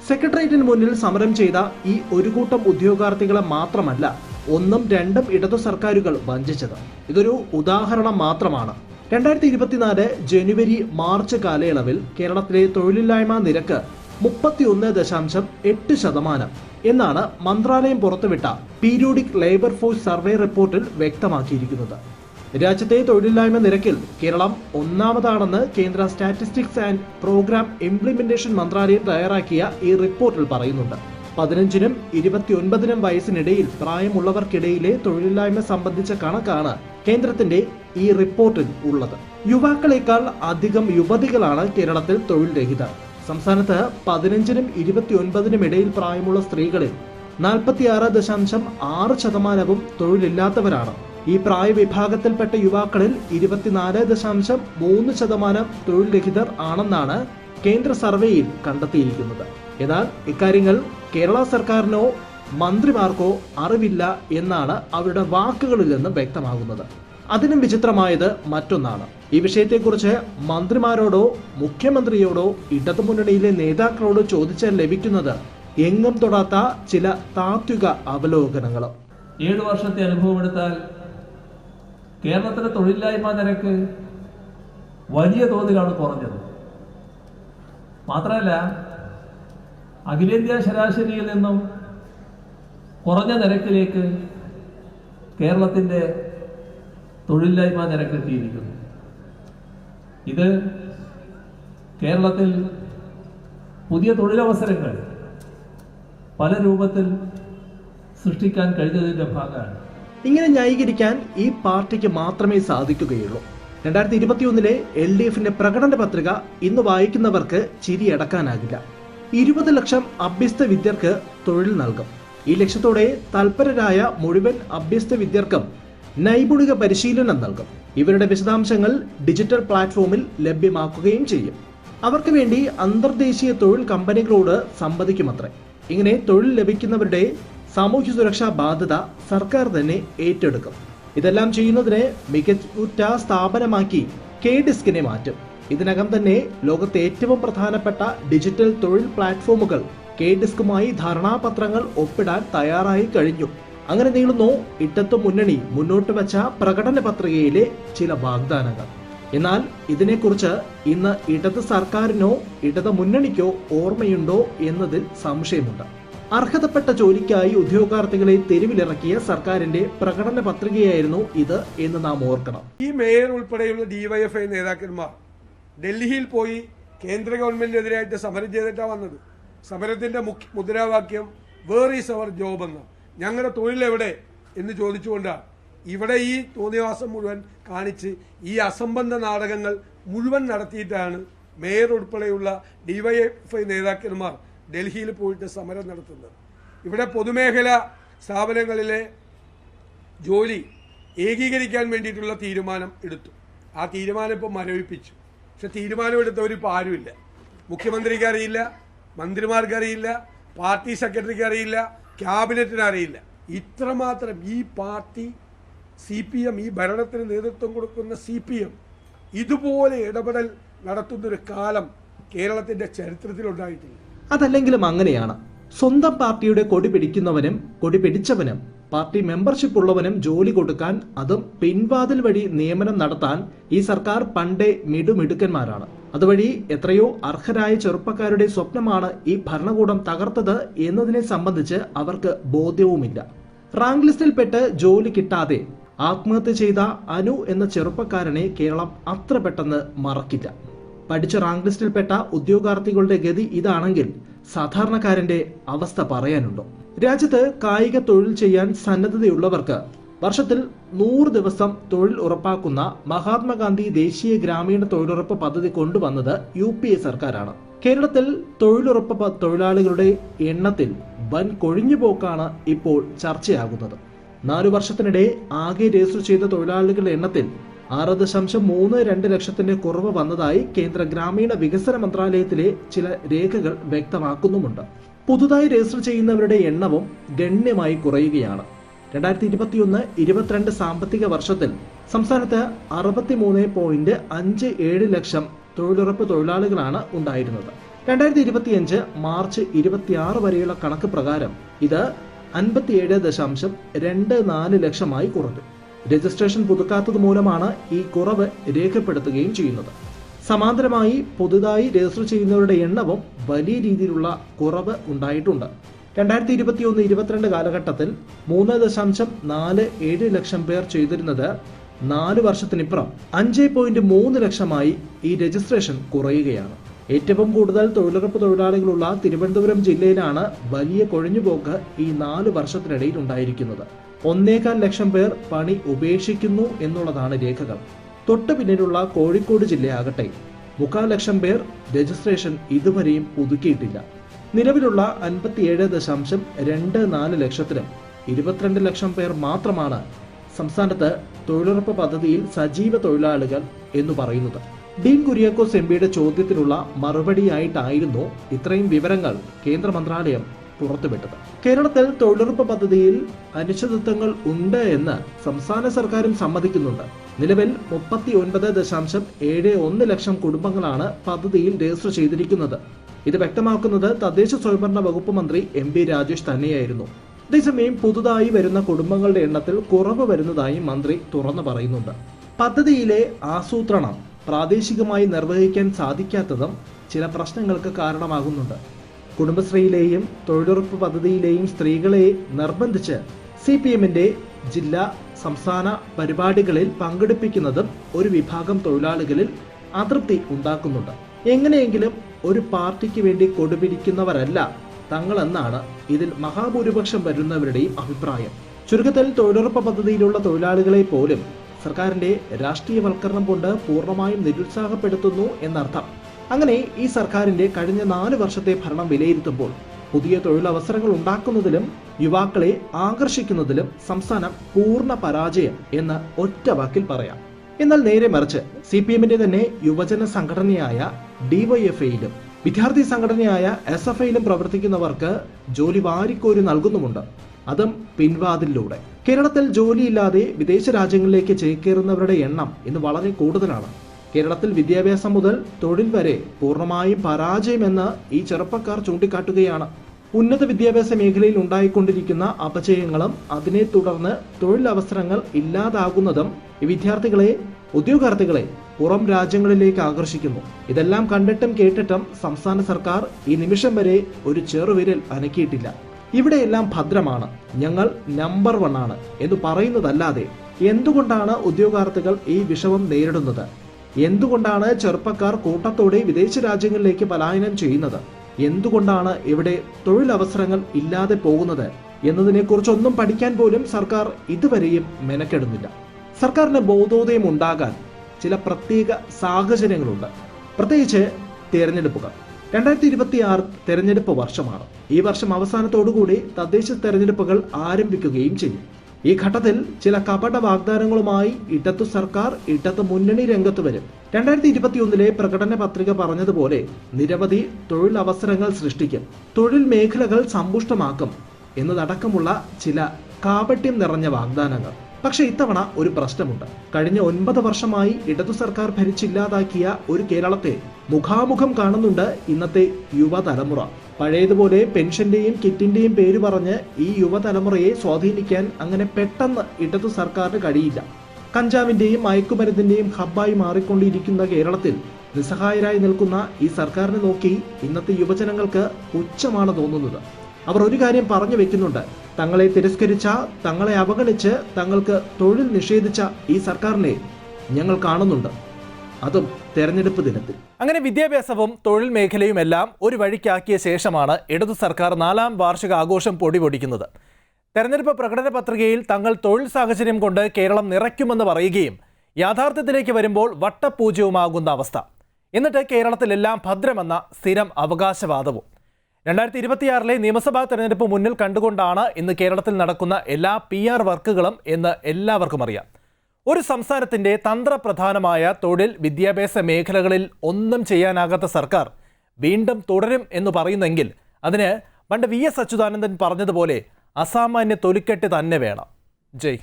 സെക്രട്ടേറിയറ്റിന് മുന്നിൽ സമരം ചെയ്ത ഈ ഒരു കൂട്ടം ഉദ്യോഗാർത്ഥികളെ മാത്രമല്ല ഒന്നും രണ്ടും ഇടതു സർക്കാരുകൾ വഞ്ചിച്ചത്. ഇതൊരു ഉദാഹരണം മാത്രമാണ്. രണ്ടായിരത്തി ഇരുപത്തിനാല് ജനുവരി മാർച്ച് കാലയളവിൽ കേരളത്തിലെ തൊഴിലില്ലായ്മ നിരക്ക് മുപ്പത്തിയൊന്ന് ദശാംശം എട്ട് ശതമാനം എന്നാണ് മന്ത്രാലയം പുറത്തുവിട്ട പീരിയോഡിക് ലേബർ ഫോഴ്സ് സർവേ റിപ്പോർട്ടിൽ വ്യക്തമാക്കിയിരിക്കുന്നത്. രാജ്യത്തെ തൊഴിലില്ലായ്മ നിരക്കിൽ കേരളം ഒന്നാമതാണെന്ന് കേന്ദ്ര സ്റ്റാറ്റിസ്റ്റിക്സ് ആൻഡ് പ്രോഗ്രാം ഇംപ്ലിമെന്റേഷൻ മന്ത്രാലയം തയ്യാറാക്കിയ ഈ റിപ്പോർട്ടിൽ പറയുന്നുണ്ട്. പതിനഞ്ചിനും ഇരുപത്തിയൊൻപതിനും വയസ്സിനിടയിൽ പ്രായമുള്ളവർക്കിടയിലെ തൊഴിലില്ലായ്മ സംബന്ധിച്ച കണക്കാണ് കേന്ദ്രത്തിന്റെ ഈ റിപ്പോർട്ടിൽ ഉള്ളത്. യുവാക്കളെക്കാൾ അധികം യുവതികളാണ് കേരളത്തിൽ തൊഴിൽ രഹിതർ സംസ്ഥാനത്ത് പതിനഞ്ചിനും ഇരുപത്തിയൊൻപതിനും ഇടയിൽ പ്രായമുള്ള സ്ത്രീകളിൽ നാൽപ്പത്തിയാറ് ദശാംശം ആറ് ശതമാനവും തൊഴിലില്ലാത്തവരാണ്. ഈ പ്രായവിഭാഗത്തിൽപ്പെട്ട യുവാക്കളിൽ ഇരുപത്തിനാല് ദശാംശം മൂന്ന് ശതമാനം തൊഴിൽ രഹിതർ ആണെന്നാണ് കേന്ദ്ര സർവേയിൽ കണ്ടെത്തിയിരിക്കുന്നത്. എന്നാൽ ഇക്കാര്യങ്ങൾ കേരള സർക്കാരിനോ മന്ത്രിമാർക്കോ അറിവില്ല എന്നാണ് അവരുടെ വാക്കുകളിൽ നിന്ന് വ്യക്തമാകുന്നത്. അതിനും വിചിത്രമായത് മറ്റൊന്നാണ്. ഈ വിഷയത്തെക്കുറിച്ച് മന്ത്രിമാരോടോ മുഖ്യമന്ത്രിയോടോ ഇടതുമുന്നണിയിലെ നേതാക്കളോടോ ചോദിച്ചാൽ ലഭിക്കുന്നത് എങ്ങും തൊടാത്ത ചില താത്വിക അവലോകനങ്ങളും. ഏഴു വർഷത്തെ അനുഭവമെടുത്താൽ കേരളത്തിലെ തൊഴിലില്ലായ്മ നിരക്ക് വലിയ തോതിലാണ് കുറഞ്ഞത്. മാത്രമല്ല അഖിലേന്ത്യാ ശരാശരിയിൽ നിന്നും കുറഞ്ഞ നിരക്കിലേക്ക് കേരളത്തിന്റെ തൊഴിലില്ലായ്മ നിരക്കെത്തിയിരിക്കുന്നു. ഇത് കേരളത്തിൽ പുതിയ തൊഴിലവസരങ്ങൾ പല രൂപത്തിൽ സൃഷ്ടിക്കാൻ കഴിഞ്ഞതിന്റെ ഭാഗമാണ്. ഇങ്ങനെ ന്യായീകരിക്കാൻ ഈ പാർട്ടിക്ക് മാത്രമേ സാധിക്കുകയുള്ളൂ. രണ്ടായിരത്തി ഇരുപത്തിയൊന്നിലെ എൽ ഡി എഫിന്റെ പ്രകടന പത്രിക ഇന്ന് വായിക്കുന്നവർക്ക് ചിരിയടക്കാനാകില്ല. ഇരുപത് ലക്ഷം അഭ്യസ്ത വിദ്യർക്ക് തൊഴിൽ നൽകും. ഈ ലക്ഷ്യത്തോടെ തൽപരരായ മുഴുവൻ അഭ്യസ്ത വിദ്യർക്കും നൈപുണിക പരിശീലനം നൽകും. ഇവരുടെ വിശദാംശങ്ങൾ ഡിജിറ്റൽ പ്ലാറ്റ്ഫോമിൽ ലഭ്യമാക്കുകയും ചെയ്യും. അവർക്ക് വേണ്ടി അന്തർദേശീയ തൊഴിൽ കമ്പനികളോട് സംവദിക്കുമത്രേ. ഇങ്ങനെ തൊഴിൽ ലഭിക്കുന്നവരുടെ സാമൂഹ്യ സുരക്ഷാ ബാധ്യത സർക്കാർ തന്നെ ഏറ്റെടുക്കും. ഇതെല്ലാം ചെയ്യുന്നതിന് മികച്ച സ്ഥാപനമാക്കി കെ ഡിസ്കിനെ മാറ്റും. ഇതിനകം തന്നെ ലോകത്തെ ഏറ്റവും പ്രധാനപ്പെട്ട ഡിജിറ്റൽ തൊഴിൽ പ്ലാറ്റ്ഫോമുകൾ കെ ഡിസ്കുമായി ധാരണാപത്രങ്ങൾ ഒപ്പിടാൻ തയ്യാറായി കഴിഞ്ഞു. അങ്ങനെ നീളുന്നു ഇട്ടത്തു മുന്നണി മുന്നോട്ട് വച്ച പ്രകടന പത്രികയിലെ ചില വാഗ്ദാനങ്ങൾ. എന്നാൽ ഇതിനെക്കുറിച്ച് ഇന്ന് ഇടത് സർക്കാരിനോ ഇടത് മുന്നണിക്കോ ഓർമ്മയുണ്ടോ എന്നതിൽ സംശയമുണ്ട്. അർഹതപ്പെട്ട ജോലിക്കായി ഉദ്യോഗാർത്ഥികളെ തെരുവിലിറക്കിയ സർക്കാരിന്റെ പ്രകടന പത്രികയായിരുന്നു ഇത് എന്ന് നാം ഓർക്കണം. ഈ മേയർ ഉൾപ്പെടെയുള്ള ഡിവൈഎഫ്ഐ നേതാക്കന്മാർ ഡൽഹിയിൽ പോയി കേന്ദ്ര ഗവൺമെന്റിനെതിരായിട്ട് സമരം ചെയ്തിട്ടാണ് വന്നത്. സമരത്തിന്റെ മുഖ്യ മുദ്രാവാക്യം വേർ ഈസ് അവർ ജോബ് എന്ന്. ഞങ്ങളുടെ തൊഴിലെവിടെ എന്ന് ചോദിച്ചുകൊണ്ടാണ് ഇവിടെ ഈ തോന്നിവാസം മുഴുവൻ കാണിച്ച് ഈ അസംബന്ധ നാടകങ്ങൾ മുഴുവൻ നടത്തിയിട്ടാണ് മേയർ ഉൾപ്പെടെയുള്ള ഡിവൈഎഫ്ഐ നേതാക്കന്മാർ ഡൽഹിയിൽ പോയിട്ട് സമരം നടത്തുന്നത്. ഇവിടെ പൊതുമേഖല സ്ഥാപനങ്ങളിലെ ജോലി ഏകീകരിക്കാൻ വേണ്ടിയിട്ടുള്ള തീരുമാനം എടുത്തു. ആ തീരുമാനം ഇപ്പോൾ മരവിപ്പിച്ചു. പക്ഷെ തീരുമാനമെടുത്തവർ ഇപ്പോൾ ആരുമില്ല. മുഖ്യമന്ത്രിക്ക് അറിയില്ല മന്ത്രിമാർക്ക് അറിയില്ല പാർട്ടി സെക്രട്ടറിക്ക് അറിയില്ല ക്യാബിനറ്റിന് അറിയില്ല ഇത്രമാത്രം ഈ പാർട്ടി സി പി എം ഈ ഭരണത്തിന് നേതൃത്വം കൊടുക്കുന്ന സി പി എം ഇതുപോലെ ഇടപെടൽ നടത്തുന്നൊരു കാലം കേരളത്തിന്റെ ചരിത്രത്തിലുണ്ടായിട്ടില്ല. അതല്ലെങ്കിലും അങ്ങനെയാണ്. സ്വന്തം പാർട്ടിയുടെ കൊടി പിടിക്കുന്നവനും കൊടി പിടിച്ചവനും പാർട്ടി മെമ്പർഷിപ്പ് ഉള്ളവനും ജോലി കൊടുക്കാൻ അതും പിൻവാതിൽ വഴി നിയമനം നടത്താൻ ഈ സർക്കാർ പണ്ടേ മിടുമിടുക്കന്മാരാണ്. അതുവഴി എത്രയോ അർഹരായ ചെറുപ്പക്കാരുടെ സ്വപ്നമാണ് ഈ ഭരണകൂടം തകർത്തത് എന്നതിനെ സംബന്ധിച്ച് അവർക്ക് ബോധ്യവുമില്ല. റാങ്ക് ലിസ്റ്റിൽപ്പെട്ട് ജോലി കിട്ടാതെ ആത്മഹത്യ ചെയ്ത അനു എന്ന ചെറുപ്പക്കാരനെ കേരളം അത്ര പെട്ടെന്ന് മറക്കില്ല. പഠിച്ച റാങ്ക് ലിസ്റ്റിൽപ്പെട്ട ഉദ്യോഗാർത്ഥികളുടെ ഗതി ഇതാണെങ്കിൽ സാധാരണക്കാരന്റെ അവസ്ഥ പറയാനുണ്ടോ? രാജ്യത്ത് കായിക തൊഴിൽ ചെയ്യാൻ സന്നദ്ധതയുള്ളവർക്ക് വർഷത്തിൽ നൂറ് ദിവസം തൊഴിൽ ഉറപ്പാക്കുന്ന മഹാത്മാഗാന്ധി ദേശീയ ഗ്രാമീണ തൊഴിലുറപ്പ് പദ്ധതി കൊണ്ടുവന്നത് യു പി എ സർക്കാരാണ്. കേരളത്തിൽ തൊഴിലുറപ്പ് തൊഴിലാളികളുടെ എണ്ണത്തിൽ വൻ കൊഴിഞ്ഞുപോക്കാണ് ഇപ്പോൾ ചർച്ചയാകുന്നത്. നാലു വർഷത്തിനിടെ ആകെ രജിസ്റ്റർ ചെയ്ത തൊഴിലാളികളുടെ എണ്ണത്തിൽ ആറ് ദശാംശം മൂന്ന് രണ്ട് ലക്ഷത്തിന്റെ കുറവ് വന്നതായി കേന്ദ്ര ഗ്രാമീണ വികസന മന്ത്രാലയത്തിലെ ചില രേഖകൾ വ്യക്തമാക്കുന്നുമുണ്ട്. പുതുതായി രജിസ്റ്റർ ചെയ്യുന്നവരുടെ എണ്ണവും ഗണ്യമായി കുറയുകയാണ്. രണ്ടായിരത്തി ഇരുപത്തിയൊന്ന് ഇരുപത്തിരണ്ട് സാമ്പത്തിക വർഷത്തിൽ സംസ്ഥാനത്ത് അറുപത്തിമൂന്ന് പോയിന്റ് അഞ്ച് ഏഴ് ലക്ഷം തൊഴിലുറപ്പ് തൊഴിലാളികളാണ് ഉണ്ടായിരുന്നത്. രണ്ടായിരത്തി ഇരുപത്തിയഞ്ച് മാർച്ച് ഇരുപത്തിയാറ് വരെയുള്ള കണക്ക് പ്രകാരം ഇത് അൻപത്തിയേഴ് ദശാംശം രണ്ട് നാല് ലക്ഷമായി കുറഞ്ഞു. രജിസ്ട്രേഷൻ പുതുക്കാത്തത് മൂലമാണ് ഈ കുറവ് രേഖപ്പെടുത്തുകയും ചെയ്യുന്നത്. സമാന്തരമായി പുതുതായി രജിസ്റ്റർ ചെയ്യുന്നവരുടെ എണ്ണവും വലിയ രീതിയിലുള്ള കുറവ് ഉണ്ടായിട്ടുണ്ട്. രണ്ടായിരത്തി ഇരുപത്തിയൊന്ന് ഇരുപത്തിരണ്ട് കാലഘട്ടത്തിൽ മൂന്ന് ദശാംശം നാല് ഏഴ് ലക്ഷം പേർ ചെയ്തിരുന്നത് നാല് വർഷത്തിനിപ്പുറം. അഞ്ച് പോയിന്റ് മൂന്ന് ലക്ഷമായി ഈ രജിസ്ട്രേഷൻ കുറയുകയാണ്. ഏറ്റവും കൂടുതൽ തൊഴിലുറപ്പ് തൊഴിലാളികളുള്ള തിരുവനന്തപുരം ജില്ലയിലാണ് വലിയ കൊഴിഞ്ഞുപോക്ക് ഈ നാല് വർഷത്തിനിടയിൽ ഉണ്ടായിരിക്കുന്നത്. ഒന്നേകാൽ ലക്ഷം പേർ പണി ഉപേക്ഷിക്കുന്നു എന്നുള്ളതാണ് രേഖകൾ. തൊട്ടു പിന്നിലുള്ള കോഴിക്കോട് ജില്ലയാകട്ടെ മുക്കാൽ ലക്ഷം പേർ രജിസ്ട്രേഷൻ ഇതുവരെയും പുതുക്കിയിട്ടില്ല. നിലവിലുള്ള അൻപത്തിയേഴ് ദശാംശം രണ്ട് നാല് ലക്ഷത്തിലും ഇരുപത്തിരണ്ട് ലക്ഷം പേർ മാത്രമാണ് സംസ്ഥാനത്ത് തൊഴിലുറപ്പ് പദ്ധതിയിൽ സജീവ തൊഴിലാളികൾ എന്ന് പറയുന്നത്. ഡീൻ കുര്യാക്കോസ് എം പിയുടെ ചോദ്യത്തിനുള്ള മറുപടിയായിട്ടായിരുന്നു ഇത്രയും വിവരങ്ങൾ കേന്ദ്ര മന്ത്രാലയം പുറത്തുവിട്ടത്. കേരളത്തിൽ തൊഴിലുറപ്പ് പദ്ധതിയിൽ അനിശ്ചിതത്വങ്ങൾ ഉണ്ട് എന്ന് സംസ്ഥാന സർക്കാരും സമ്മതിക്കുന്നുണ്ട്. നിലവിൽ മുപ്പത്തി ഒൻപത് ദശാംശം ഏഴ് ഒന്ന് ലക്ഷം കുടുംബങ്ങളാണ് പദ്ധതിയിൽ രജിസ്റ്റർ ചെയ്തിരിക്കുന്നത്. ഇത് വ്യക്തമാക്കുന്നത് തദ്ദേശ സ്വയംഭരണ വകുപ്പ് മന്ത്രി എം പി രാജേഷ് തന്നെയായിരുന്നു. അതേസമയം പുതുതായി വരുന്ന കുടുംബങ്ങളുടെ എണ്ണത്തിൽ കുറവ് വരുന്നതായി മന്ത്രി തുറന്നു പറയുന്നുണ്ട്. പദ്ധതിയിലെ ആസൂത്രണം പ്രാദേശികമായി നിർവഹിക്കാൻ സാധിക്കാത്തതും ചില പ്രശ്നങ്ങൾക്ക് കാരണമാകുന്നുണ്ട്. കുടുംബശ്രീയിലെയും തൊഴിലുറപ്പ് പദ്ധതിയിലെയും സ്ത്രീകളെ നിർബന്ധിച്ച് സി പി എമ്മിന്റെ ജില്ലാ സംസ്ഥാന പരിപാടികളിൽ പങ്കെടുപ്പിക്കുന്നതും ഒരു വിഭാഗം തൊഴിലാളികളിൽ അതൃപ്തി ഉണ്ടാക്കുന്നുണ്ട്. എങ്ങനെയെങ്കിലും ഒരു പാർട്ടിക്ക് വേണ്ടി കൊടുപിടിക്കുന്നവരല്ല തങ്ങളെന്നാണ് ഇതിൽ മഹാഭൂരിപക്ഷം വരുന്നവരുടെയും അഭിപ്രായം. ചുരുക്കത്തിൽ തൊഴിലുറപ്പ് പദ്ധതിയിലുള്ള തൊഴിലാളികളെ പോലും സർക്കാരിന്റെ രാഷ്ട്രീയവൽക്കരണം കൊണ്ട് പൂർണമായും നിരുത്സാഹപ്പെടുത്തുന്നു എന്നർത്ഥം. അങ്ങനെ ഈ സർക്കാരിന്റെ കഴിഞ്ഞ നാല് വർഷത്തെ ഭരണം വിലയിരുത്തുമ്പോൾ പുതിയ തൊഴിലവസരങ്ങൾ ഉണ്ടാക്കുന്നതിലും യുവാക്കളെ ആകർഷിക്കുന്നതിലും സംസ്ഥാനം പൂർണ പരാജയം എന്ന് ഒറ്റ വാക്കിൽ പറയാം. എന്നാൽ നേരെ മറിച്ച് സി പി എമ്മിന്റെ തന്നെ യുവജന സംഘടനയായ ഡിവൈഎഫ്ഐയിലും വിദ്യാർത്ഥി സംഘടനയായ എസ് എഫ് ഐയിലും പ്രവർത്തിക്കുന്നവർക്ക് ജോലി വാരിക്കോരി നൽകുന്നുമുണ്ട്. അതും പിൻവാതിലൂടെ കേരളത്തിൽ ജോലിയില്ലാതെ വിദേശ രാജ്യങ്ങളിലേക്ക് ചേക്കേറുന്നവരുടെ എണ്ണം ഇന്ന് വളരെ കൂടുതലാണ്. കേരളത്തിൽ വിദ്യാഭ്യാസം മുതൽ തൊഴിൽ വരെ പൂർണമായും പരാജയമെന്ന് ഈ ചെറുപ്പക്കാർ ചൂണ്ടിക്കാട്ടുകയാണ്. ഉന്നത വിദ്യാഭ്യാസ മേഖലയിൽ ഉണ്ടായിക്കൊണ്ടിരിക്കുന്ന അപചയങ്ങളും അതിനെ തുടർന്ന് തൊഴിലവസരങ്ങൾ ഇല്ലാതാകുന്നതും വിദ്യാർത്ഥികളെ ഉദ്യോഗാർത്ഥികളെ പുറം രാജ്യങ്ങളിലേക്ക് ആകർഷിക്കുന്നു. ഇതെല്ലാം കണ്ടിട്ടും കേട്ടിട്ടും സംസ്ഥാന സർക്കാർ ഈ നിമിഷം വരെ ഒരു ചെറുവിരൽ അനക്കിയിട്ടില്ല. ഇവിടെയെല്ലാം ഭദ്രമാണ്. ഞങ്ങൾ നമ്പർ വൺ ആണ് എന്ന് പറയുന്നതല്ലാതെ എന്തുകൊണ്ടാണ് ഉദ്യോഗാർത്ഥികൾ ഈ വിഷമം നേരിടുന്നത്? എന്തുകൊണ്ടാണ് ചെറുപ്പക്കാർ കൂട്ടത്തോടെ വിദേശ രാജ്യങ്ങളിലേക്ക് പലായനം ചെയ്യുന്നത്? എന്തുകൊണ്ടാണ് ഇവിടെ തൊഴിലവസരങ്ങൾ ഇല്ലാതെ പോകുന്നത്? എന്നതിനെക്കുറിച്ചൊന്നും പഠിക്കാൻ പോലും സർക്കാർ ഇതുവരെയും മെനക്കെടുന്നില്ല. സർക്കാരിന് ബോധോദയം ഉണ്ടാകാൻ ചില പ്രത്യേക സാഹചര്യങ്ങളുണ്ട്. പ്രത്യേകിച്ച് തിരഞ്ഞെടുപ്പുകൾ. രണ്ടായിരത്തി ഇരുപത്തി ആറ് തെരഞ്ഞെടുപ്പ് വർഷമാണ്. ഈ വർഷം അവസാനത്തോടുകൂടി തദ്ദേശ തെരഞ്ഞെടുപ്പുകൾ ആരംഭിക്കുകയും ചെയ്യും. ഈ ഘട്ടത്തിൽ ചില കപട വാഗ്ദാനങ്ങളുമായി ഇടതു സർക്കാർ ഇടതു മുന്നണി രംഗത്ത് വരും. രണ്ടായിരത്തി ഇരുപത്തിയൊന്നിലെ പ്രകടന പത്രിക പറഞ്ഞതുപോലെ നിരവധി തൊഴിലവസരങ്ങൾ സൃഷ്ടിക്കും തൊഴിൽ മേഖലകൾ സമ്പുഷ്ടമാക്കും എന്നതടക്കമുള്ള ചില കാപട്യം നിറഞ്ഞ വാഗ്ദാനങ്ങൾ. പക്ഷെ ഇത്തവണ ഒരു പ്രശ്നമുണ്ട്. കഴിഞ്ഞ ഒൻപത് വർഷമായി ഇടതു സർക്കാർ ഭരിച്ചില്ലാതാക്കിയ ഒരു കേരളത്തെ മുഖാമുഖം കാണുന്നുണ്ട് ഇന്നത്തെ യുവതലമുറ. പഴയതുപോലെ പെൻഷന്റെയും കിറ്റിന്റെയും പേര് പറഞ്ഞ് ഈ യുവതലമുറയെ സ്വാധീനിക്കാൻ അങ്ങനെ പെട്ടെന്ന് ഇടതു സർക്കാരിന് കഴിയില്ല. കഞ്ചാവിന്റെയും മയക്കുമരുന്നിന്റെയും ഹബ്ബായി മാറിക്കൊണ്ടിരിക്കുന്ന കേരളത്തിൽ നിസ്സഹായരായി നിൽക്കുന്ന ഈ സർക്കാരിനെ നോക്കി ഇന്നത്തെ യുവജനങ്ങൾക്ക് പുച്ഛമാണ് തോന്നുന്നത്. അവർ ഒരു കാര്യം പറഞ്ഞു വെക്കുന്നുണ്ട്. തങ്ങളെ തിരസ്കരിച്ച തങ്ങളെ അവഗണിച്ച് തങ്ങൾക്ക് തൊഴിൽ നിഷേധിച്ച ഈ സർക്കാരിനെ ഞങ്ങൾ കാണുന്നുണ്ട്. അതും തെരഞ്ഞെടുപ്പ് ദിനത്തിൽ. അങ്ങനെ വിദ്യാഭ്യാസവും തൊഴിൽ മേഖലയും എല്ലാം ഒരു വഴിക്കാക്കിയ ശേഷമാണ് ഇടതു സർക്കാർ നാലാം വാർഷിക ആഘോഷം പൊടിപൊടിക്കുന്നത്. തെരഞ്ഞെടുപ്പ് പ്രകടന പത്രികയിൽ തങ്ങൾ തൊഴിൽ സാഹചര്യം കൊണ്ട് കേരളം നിറയ്ക്കുമെന്ന് പറയുകയും യാഥാർത്ഥ്യത്തിലേക്ക് വരുമ്പോൾ വട്ടപൂജ്യവുമാകുന്ന അവസ്ഥ. എന്നിട്ട് കേരളത്തിലെല്ലാം ഭദ്രമെന്ന സ്ഥിരം അവകാശവാദവും. രണ്ടായിരത്തി ഇരുപത്തിയാറിലെ നിയമസഭാ തെരഞ്ഞെടുപ്പ് മുന്നിൽ കണ്ടുകൊണ്ടാണ് ഇന്ന് കേരളത്തിൽ നടക്കുന്ന എല്ലാ പി ആർ വർക്കുകളും എന്ന് എല്ലാവർക്കും അറിയാം. ഒരു സംസ്ഥാനത്തിന്റെ തന്ത്രപ്രധാനമായ തൊഴിൽ വിദ്യാഭ്യാസ മേഖലകളിൽ ഒന്നും ചെയ്യാനാകാത്ത സർക്കാർ വീണ്ടും തുടരും എന്ന് പറയുന്നെങ്കിൽ അതിന് പണ്ട് വി എസ് അച്യുതാനന്ദൻ പറഞ്ഞതുപോലെ അസാമാന്യ തൊലിക്കെട്ട് തന്നെ വേണം. ജയ്